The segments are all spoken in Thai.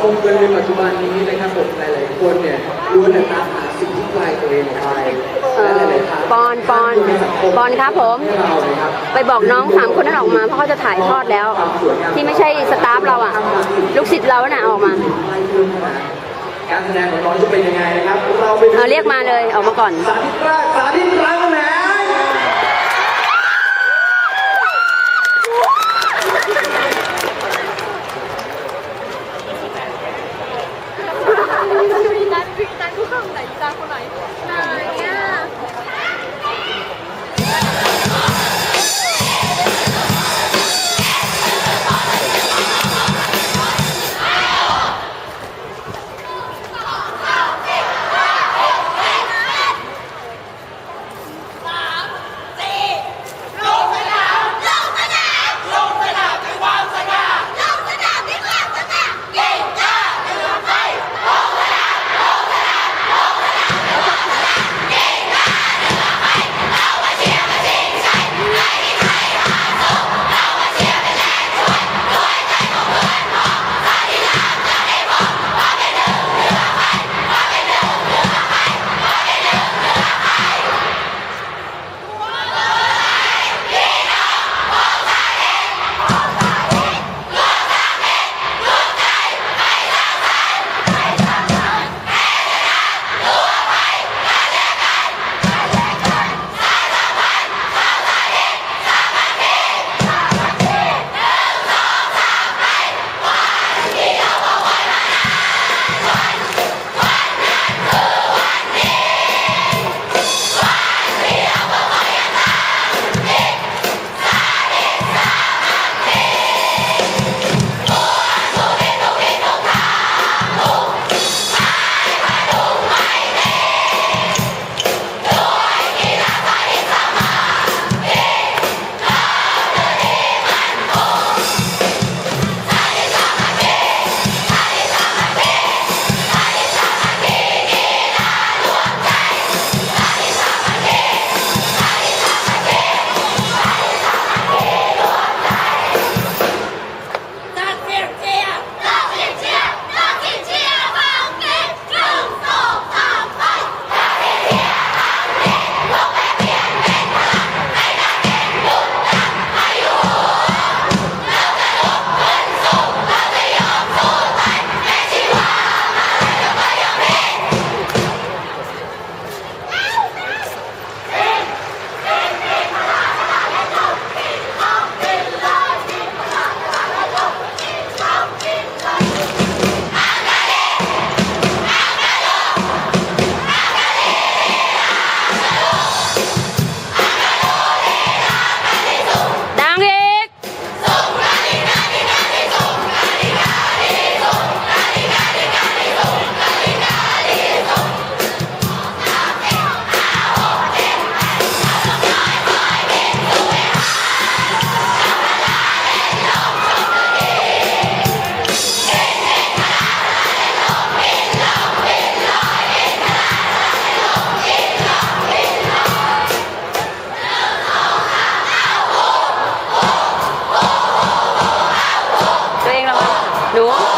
คมกันในปัจจุบันนี้นะครับผมหลายๆคนเนี่ยล้วนแต่ตามหาสิ่งที่ไกลตัวเองออกไปเออและหลายๆครั้งปอนปอนปอนครับผมให้เรานะครับ ไปบอกน้องสามคนนั้นออกมาเพราะเขาจะถ่ายทอดแล้ว ที่ไม่ใช่สตาฟเราอะลูกศิษย์เราน่ะออกมาการแสดงของน้องจะเป็นยังไงนะครับเราไปดูเอาเรียกมาเลยออกมาก่อน สาธิตแรกสาธิตแรก 有啊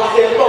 Paulo